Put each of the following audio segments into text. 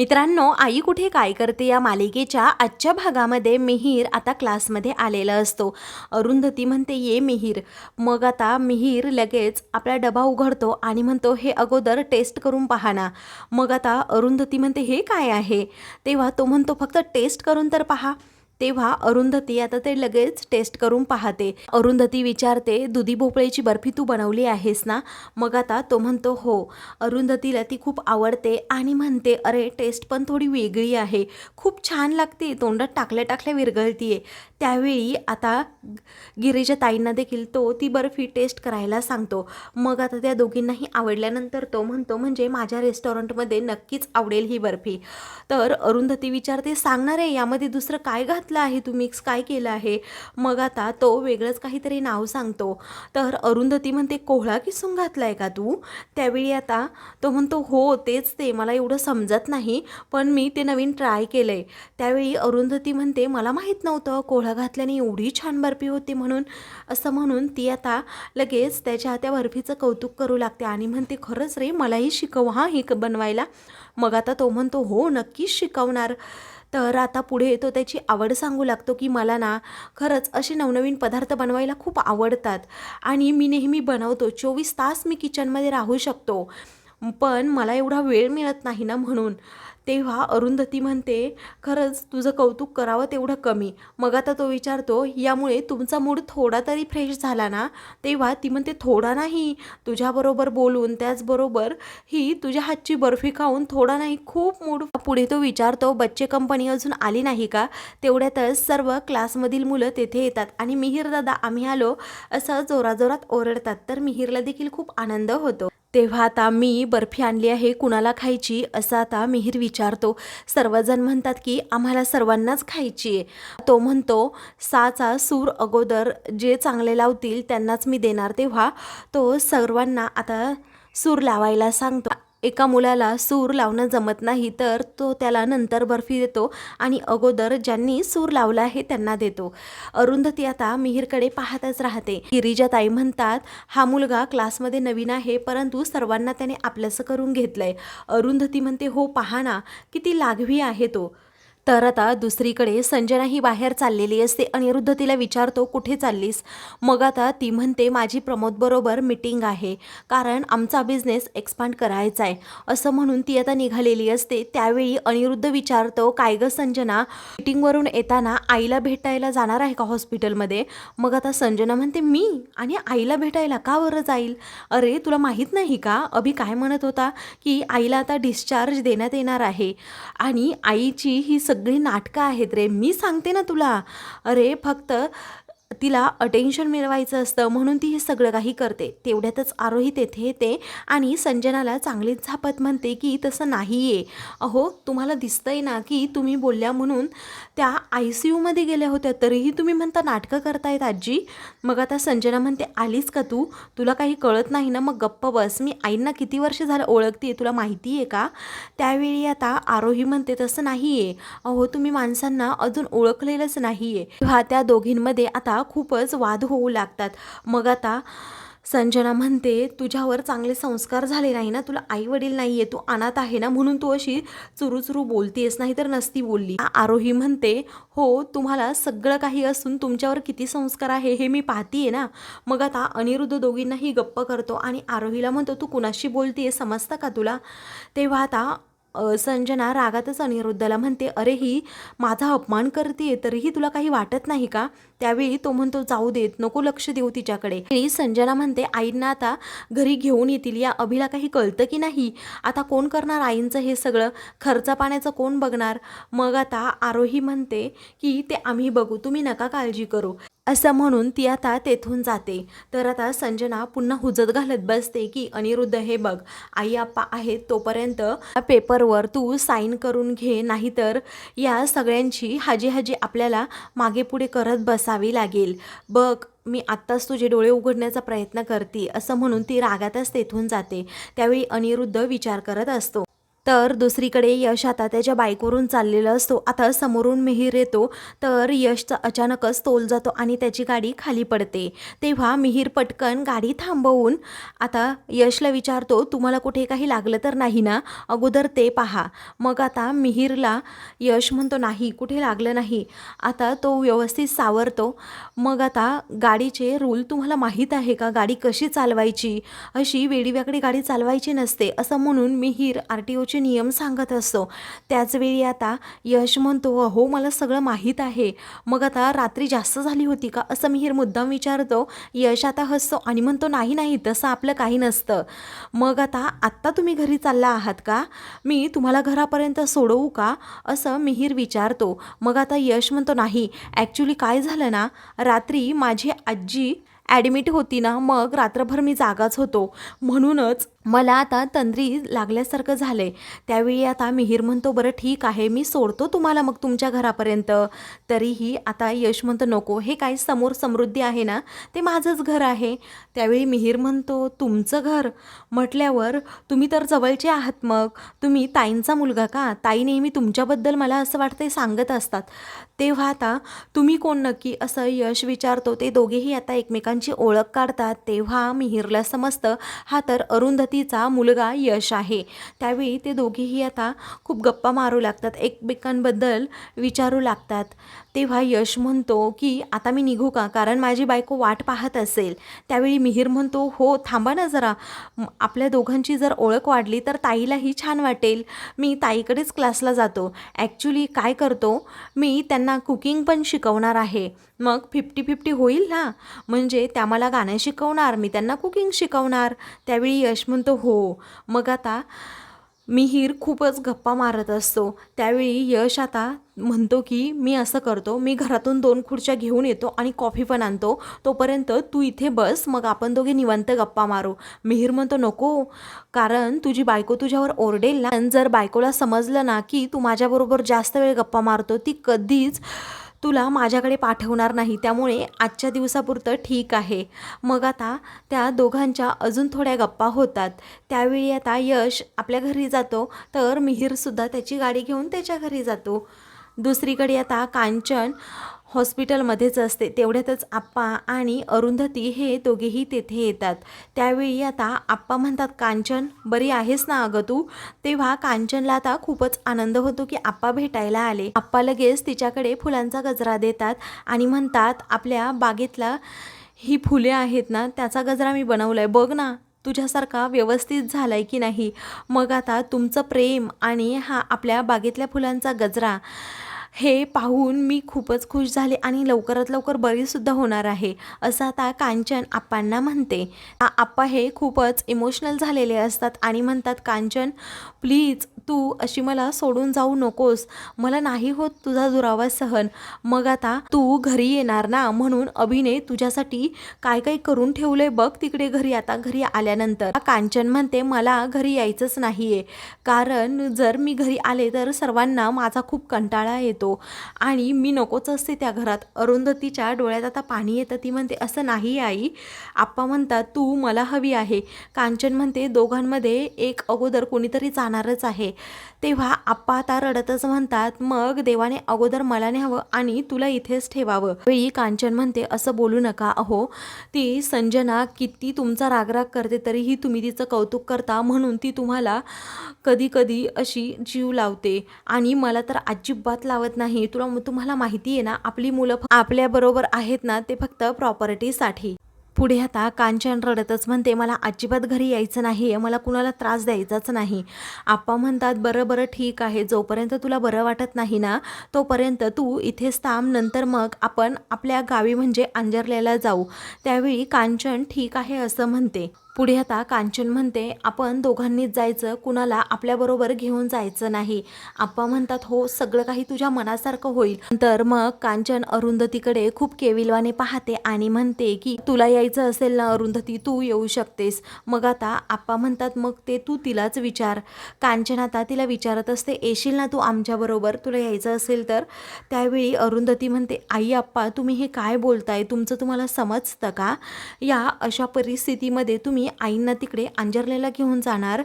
मित्रांनो आई कुठे काय करते या मालिकेच्या आजच्या भागामध्ये मिहीर आता क्लासमध्ये आलेला असतो. अरुंधती म्हणते ये मिहीर. मग आता मिहीर लगेच आपला डबा उघडतो आणि म्हणतो हे अगोदर टेस्ट करून पहा ना. मग आता अरुंधती म्हणते हे काय आहे? तेव्हा तो म्हणतो फक्त टेस्ट करून तर पहा. तेव्हा अरुंधती आता ते लगेच टेस्ट करून पाहते. अरुंधती विचारते दुधी भोपळ्याची बर्फी तू बनवली आहेस ना? मग आता तो म्हणतो हो. अरुंधतीला ती खूप आवडते आणि म्हणते अरे टेस्ट पण थोडी वेगळी आहे. खूप छान लागते तोंडात टाकल्या टाकल्या विरघळतीये. त्यावेळी आता गिरीच्या ताईंना देखील तो ती बर्फी टेस्ट करायला सांगतो. मग आता त्या दोघींनाही आवडल्यानंतर तो म्हणतो म्हणजे माझ्या रेस्टॉरंटमध्ये नक्कीच आवडेल ही बर्फी. तर अरुंधती विचारते सांगणार आहे यामध्ये दुसरं काय घात घातलं आहे तू मिक्स काय केलं आहे? मग आता तो वेगळंच काहीतरी नाव सांगतो. तर अरुंधती म्हणते कोहळा किसून घातला आहे का तू? त्यावेळी आता तो म्हणतो हो तेच ते. मला एवढं समजत नाही पण मी ते नवीन ट्राय केलं आहे त्यावेळी अरुंधती म्हणते मला माहीत नव्हतं कोहळा घातल्याने एवढी छान बर्फी होती म्हणून. असं म्हणून ती आता लगेच त्याच्या त्या बर्फीचं कौतुक करू लागते आणि म्हणते खरंच रे मलाही शिकव हा ही क- बनवायला. मग आता तो म्हणतो हो नक्कीच शिकवणार. तर आता पुढे तो त्याची आवड सांगू लागतो की मला ना खरंच असे नवनवीन पदार्थ बनवायला खूप आवडतात. आणि मी नेहमी बनवतो. चोवीस तास मी किचनमध्ये राहू शकतो. पण मला एवढा वेळ मिळत नाही ना म्हणून. तेव्हा अरुंधती म्हणते खरंच तुझं कौतुक करावं तेवढं कमी. मग आता तो विचारतो यामुळे तुमचा मूड थोडा तरी फ्रेश झाला ना? तेव्हा ती म्हणते थोडा नाही. तुझ्याबरोबर बोलून त्याचबरोबर ही तुझ्या हातची बर्फी खाऊन थोडा नाही खूप मूड. पुढे तो विचारतो बच्चे कंपनी अजून आली नाही का? तेवढ्यातच सर्व क्लासमधील मुलं तेथे येतात आणि मिहीर दादा आम्ही आलो. असं जोराजोरात ओरडतात तर मिहीरला देखील खूप आनंद होतो. तेव्हा आता मी बर्फी आणली आहे कुणाला खायची असं आता मिहीर विचारतो. सर्वजण म्हणतात की आम्हाला सर्वांनाच खायची आहे. तो म्हणतो साचा सूर अगोदर जे चांगले लावतील त्यांनाच मी देणार. तेव्हा तो सर्वांना आता सूर लावायला सांगतो. एका मुलाला सूर लावणं जमत नाही तर तो त्याला नंतर बर्फी देतो आणि अगोदर ज्यांनी सूर लावला आहे त्यांना देतो. अरुंधती आता मिहीरकडे पाहतच राहते. गिरिजा ताई म्हणतात हा मुलगा क्लासमध्ये नवीन आहे परंतु सर्वांना त्याने आपलंसं करून घेतलंय. अरुंधती म्हणते हो पहा ना किती लाघवी आहे तो. तर आता दुसरीकडे संजना ही बाहेर चाललेली असते अनिरुद्ध तिला विचारतो कुठे चाललीस? मग आता ती म्हणते माझी प्रमोदबरोबर मिटिंग आहे कारण आमचा बिझनेस एक्सपांड करायचा आहे. असं म्हणून ती आता निघालेली असते. त्यावेळी अनिरुद्ध विचारतो काय गं संजना मिटिंगवरून येताना आईला भेटायला जाणार आहे का हॉस्पिटलमध्ये मग आता संजना म्हणते मी? आणि आईला भेटायला का बरं जाईल? अरे तुला माहीत नाही का? अभि काय म्हणत होता की आईला आता डिस्चार्ज देण्यात येणार आहे आणि आईची ही सगळी नाटकं आहेत रे. मी सांगते ना तुला. अरे फक्त तिला अटेन्शन मिळवायचं असतं म्हणून ती हे सगळं काही करते. तेवढ्यातच आरोही तेथे येते आणि संजनाला चांगलीच झापत म्हणते की तसं नाही आहे अहो तुम्हाला दिसतंय ना की तुम्ही बोलल्या म्हणून त्या आय सी यूमध्ये गेल्या होत्या तरीही तुम्ही म्हणता नाटकं करतायत आजी. मग आता संजना म्हणते आलीस का तू? तुला काही कळत नाही ना मग गप्प बस. मी आईंना किती वर्ष झालं ओळखते तुला माहिती आहे का? त्यावेळी आता आरोही म्हणते तसं नाही आहे अहो तुम्ही माणसांना अजून ओळखलेलंच नाही आहे हा त्या दोघींमध्ये आता खूपच वाद होऊ लागतात. मग आता संजना म्हणते तुझ्यावर चांगले संस्कार झाले नाही ना तुला आई वडील नाही आहे तू अनाथ आहे ना? म्हणून तू अशी चुरू चुरू बोलतेस नाही तर नसती बोलली. आरोही म्हणते हो तुम्हाला सगळं काही असून तुमच्यावर किती संस्कार आहे हे मी पाहतीये ना. मग आता अनिरुद्ध दोघींनाही गप्प करतो आणि आरोहीला म्हणतो तू कुणाशी बोलतीये समजतं का तुला? तेव्हा आता संजना रागातच अनिरुद्धला म्हणते अरे ही माझा अपमान करते तरीही तुला काही वाटत नाही का? त्यावेळी तो म्हणतो जाऊ देत नको लक्ष देऊ तिच्याकडे. संजना म्हणते आईंना आता घरी घेऊन येतील या अभिला काही कळतं की नाही? आता कोण करणार आईंचं हे सगळं? खर्च पाण्याचं कोण बघणार? मग आता आरोही म्हणते की ते आम्ही बघू तुम्ही नका काळजी करू. असं म्हणून ती आता तेथून जाते. तर आता संजना पुन्हा हुजत घालत बसते की अनिरुद्ध हे बघ आई आप्पा आहेत तोपर्यंत पेपरवर तू साईन करून घे नाहीतर या सगळ्यांची हाजी हाजी आपल्याला मागे पुढे करत बसावी लागेल. बघ मी आत्ताच तुझे डोळे उघडण्याचा प्रयत्न करते असं म्हणून ती रागातच तेथून जाते. त्यावेळी अनिरुद्ध विचार करत असतो. तर दुसरीकडे यश आता त्याच्या बाईकवरून चाललेला असतो. आता समोरून मिहीर येतो. तर यशचा अचानकच तोल जातो आणि त्याची गाडी खाली पडते. तेव्हा मिहीर पटकन गाडी थांबवून आता यशला विचारतो तुम्हाला कुठे काही लागलं तर नाही ना? अगोदर ते पहा. मग आता मिहीरला यश म्हणतो नाही कुठे लागलं नाही. आता तो व्यवस्थित सावरतो. मग आता गाडीचे रूल तुम्हाला माहीत आहे का? गाडी कशी चालवायची? अशी वेडीव्याकडे गाडी चालवायची नसते. असं म्हणून मिहीर आर टी ओ ओचे नियम सांगत असतो. त्याचवेळी आता यश म्हणतो हो मला सगळं माहीत आहे. मग आता रात्री जास्त झाली होती का? असं मिहीर मुद्दाम विचारतो. यश आता हसतो आणि म्हणतो नाही नाही तसं आपलं काही नसतं. मग आता आत्ता तुम्ही घरी चालला आहात का? मी तुम्हाला घरापर्यंत सोडवू का? असं मिहीर विचारतो. मग आता यश म्हणतो नाही ॲक्च्युली काय झालं ना? रात्री माझी आजी ॲडमिट होती ना मग रात्रभर मी जागाच होतो. म्हणूनच मला आता तंद्री लागल्यासारखं झालं आहे त्यावेळी आता मिहीर म्हणतो बरं ठीक आहे मी सोडतो तुम्हाला मग तुमच्या घरापर्यंत. तरीही आता यश म्हणतो नको हे काय समोर समृद्धी आहे ना ते माझंच घर आहे. त्यावेळी मिहीर म्हणतो तुमचं घर? म्हटल्यावर तुम्ही तर जवळचे आहात मग तुम्ही ताईंचा मुलगा का? ताई नेहमी तुमच्याबद्दल मला असं वाटतं सांगत असतात. तेव्हा आता तुम्ही कोण नक्की? असं यश विचारतो. ते दोघेही आता एकमेकांची ओळख काढतात. तेव्हा मिहीरला समजतं हा तर तिचा मुलगा यश आहे. त्यावेळी ते दोघेही आता खूप गप्पा मारू लागतात. एकमेकांबद्दल विचारू लागतात. तेव्हा यश म्हणतो की आता मी निघू का? कारण माझी बायको वाट पाहत असेल. त्यावेळी मिहीर म्हणतो हो थांबा ना जरा. आपल्या दोघांची जर ओळख वाढली तर ताईलाही छान वाटेल. मी ताईकडेच क्लासला जातो. ॲक्च्युली काय करतो? मी त्यांना कुकिंग पण शिकवणार आहे. मग फिफ्टी फिफ्टी होईल ना? म्हणजे त्या मला गाणं शिकवणार मी त्यांना कुकिंग शिकवणार. त्यावेळी यश म्हणतो हो. मग आता मिहीर खूपच गप्पा मारत असतो. त्यावेळी यश आता म्हणतो की मी असं करतो मी घरातून दोन खुर्च्या घेऊन येतो आणि कॉफी पण आणतो. तोपर्यंत तू इथे बस मग आपण दोघे निवंत गप्पा मारू. मिहीर म्हणतो नको कारण तुझी बायको तुझ्यावर ओरडेल ना. आणि जर बायकोला समजलं ना की तू माझ्याबरोबर जास्त वेळ गप्पा मारतो ती कधीच तुला माझ्याकडे पाठवणार नाही. त्यामुळे आजच्या दिवसापुरतं ठीक आहे. मग आता त्या दोघांच्या अजून थोड्या गप्पा होतात. त्यावेळी आता यश आपल्या घरी जातो. तर मिहीरसुद्धा त्याची गाडी घेऊन त्याच्या घरी जातो. दुसरीकडे आता कांचन हॉस्पिटलमध्येच असते. तेवढ्यातच आप्पा आणि अरुंधती हे दोघेही तेथे येतात. त्यावेळी आता आप्पा म्हणतात कांचन बरी आहेस ना अगं तू? तेव्हा कांचनला आता खूपच आनंद होतो की आप्पा भेटायला आले. आप्पा लगेच तिच्याकडे फुलांचा गजरा देतात आणि म्हणतात आपल्या बागेतला ही फुले आहेत ना त्याचा गजरा मी बनवलाय. बघ ना तुझ्यासारखा व्यवस्थित झालाय की नाही? मग आता तुमचं प्रेम आणि हा आपल्या बागेतल्या फुलांचा गजरा हे पाहून मी खूपच खुश झाले आणि लवकरात लवकर बरीसुद्धा होणार आहे असं आता कांचन आप्पांना म्हणते. आप्पा हे खूपच इमोशनल झालेले असतात आणि म्हणतात कांचन प्लीज तू अशी मला सोडून जाऊ नकोस. मला नाही होत तुझा दुरावा सहन. मग आता तू घरी येणार ना म्हणून अभिने तुझ्यासाठी काय काय करून ठेवलंय बघ तिकडे घरी. आता घरी आल्यानंतर कांचन म्हणते मला घरी यायचंच नाहीये. कारण जर मी घरी आले तर सर्वांना माझा खूप कंटाळा येतो. आणि मी नकोच असते त्या घरात. अरुंधतीच्या डोळ्यात आता पाणी येतं. ती म्हणते असं नाही आई. आप्पा म्हणतात तू मला हवी आहे. कांचन म्हणते दोघांमध्ये एक अगोदर कोणीतरी जाणारच आहे. तेव्हा आप्पा आता रडतच म्हणतात मग देवाने अगोदर मला न्यावं आणि तुला इथेच ठेवावं. वेळी कांचन म्हणते असं बोलू नका अहो. ती संजना किती तुमचा रागराग करते तरीही तुम्ही तिचं कौतुक करता म्हणून ती तुम्हाला कधी कधी अशी जीव लावते. आणि मला तर अजिबात लावत नाही. तुला तुम्हाला माहिती आहे ना आपली मुलं आपल्याबरोबर आहेत ना ते फक्त प्रॉपर्टीसाठी पुढे आता कांचन रडतच म्हणते मला अजिबात घरी यायचं नाही आहे मला कुणाला त्रास द्यायचाच नाही. आप्पा म्हणतात बरं बरं ठीक आहे जोपर्यंत तुला बरं वाटत नाही ना तोपर्यंत तू इथेच थांब नंतर मग आपण आपल्या गावी म्हणजे अंजरल्याला जाऊ. त्यावेळी कांचन ठीक आहे असं म्हणते. पुढे आता कांचन म्हणते आपण दोघांनीच जायचं कुणाला आपल्याबरोबर घेऊन जायचं नाही. आप्पा म्हणतात हो सगळं काही तुझ्या मनासारखं होईल. नंतर मग कांचन अरुंधतीकडे खूप केविलवाने पाहते आणि म्हणते की तुला यायचं असेल ना अरुंधती तू येऊ शकतेस. मग आता आप्पा म्हणतात मग ते तू तिलाच विचार. कांचन आता तिला विचारत असते येशील ना तू आमच्याबरोबर तुला यायचं असेल तर? त्यावेळी अरुंधती म्हणते आई आप्पा तुम्ही हे काय बोलताय? तुमचं तुम्हाला समजतं का? या अशा परिस्थितीमध्ये तुम्ही आईंना तिकडे अंजरलेला घेऊन जाणार.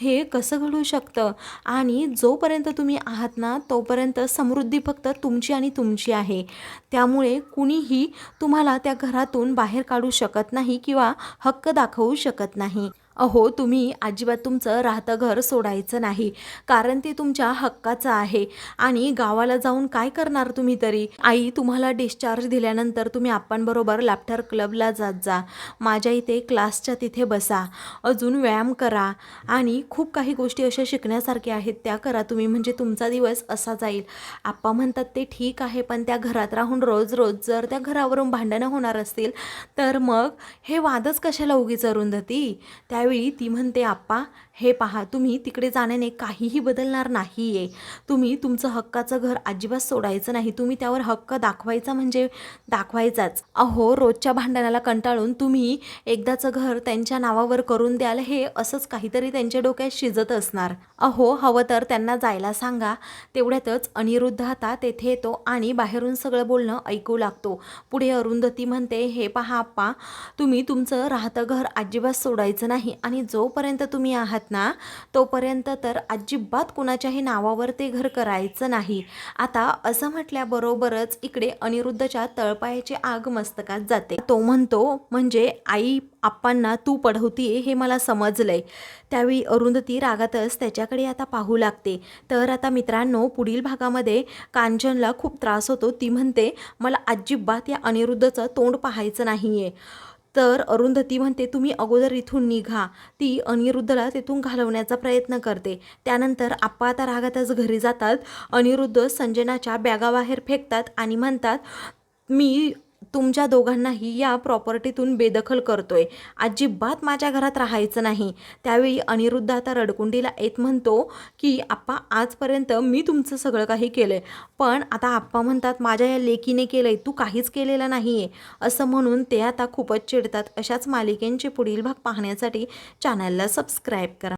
हे कसं घडू शकतं? आणि जोपर्यंत तुम्ही आहात ना तोपर्यंत समृद्धी फक्त तुमची आणि तुमची आहे. त्यामुळे कुणीही तुम्हाला त्या घरातून बाहेर काढू शकत नाही किंवा हक्क दाखवू शकत नाही. अहो तुम्ही अजिबात तुमचं राहतं घर सोडायचं नाही. कारण ते तुमच्या हक्काचं आहे. आणि गावाला जाऊन काय करणार तुम्ही तरी? आई तुम्हाला डिस्चार्ज दिल्यानंतर तुम्ही आपणबरोबर लॅफ्टर क्लबला जात जा. माझ्या इथे क्लासच्या तिथे बसा. अजून व्यायाम करा. आणि खूप काही गोष्टी अशा शिकण्यासारख्या आहेत त्या करा तुम्ही. म्हणजे तुमचा दिवस असा जाईल. आप्पा म्हणतात ते ठीक आहे पण त्या घरात राहून रोज रोज जर त्या घरावरून भांडणं होणार असतील तर मग हे वादच कशाला उगीच अरुंधती? त्या त्यावेळी ती म्हणते आप्पा हे पहा तुम्ही तिकडे जाण्याने काहीही बदलणार नाही आहे तुम्ही तुमचं हक्काचं घर अजिबात सोडायचं नाही. तुम्ही त्यावर हक्क दाखवायचा म्हणजे दाखवायचाच. अहो रोजच्या भांडणाला कंटाळून तुम्ही एकदाचं घर त्यांच्या नावावर करून द्याल हे असंच काहीतरी त्यांच्या डोक्यात शिजत असणार. अहो हवं तर त्यांना जायला सांगा. तेवढ्यातच अनिरुद्ध आता तेथे येतो आणि बाहेरून सगळं बोलणं ऐकू लागतो. पुढे अरुंधती म्हणते हे पहा आप्पा तुम्ही तुमचं राहतं घर अजिबात सोडायचं नाही आणि जोपर्यंत तुम्ही आहात ना? तोपर्यंत तर अजिबात कुणाच्याही नावावर ते घर करायचं नाही. आता असं म्हटल्याबरोबरच इकडे अनिरुद्धच्या तळपायाची आग मस्तकात जाते. तो म्हणतो म्हणजे आई आप्पांना तू पढवतीये हे मला समजलंय. त्यावेळी अरुंधती रागातच त्याच्याकडे आता पाहू लागते. तर आता मित्रांनो पुढील भागामध्ये कांचनला खूप त्रास होतो. ती म्हणते मला अजिबात या अनिरुद्धचं तोंड पाहायचं नाही आहे तर अरुंधती म्हणते तुम्ही अगोदर इथून निघा. ती अनिरुद्धला तिथून घालवण्याचा प्रयत्न करते. त्यानंतर आप्पा आता रागातच घरी जातात. अनिरुद्ध संजनाच्या बॅगाबाहेर फेकतात आणि म्हणतात मी तुमच्या दोघांनाही या प्रॉपर्टीतून बेदखल करतोय. अजिबात माझ्या घरात राहायचं नाही. त्यावेळी अनिरुद्ध आता रडकुंडीला येत म्हणतो की आप्पा आजपर्यंत मी तुमचं सगळं काही केलं आहे पण आता आप्पा म्हणतात माझ्या या लेकीने केलं आहे तू काहीच केलेलं नाही आहे असं म्हणून ते आता खूपच चिडतात. अशाच मालिकेंचे पुढील भाग पाहण्यासाठी चॅनलला सबस्क्राईब करा.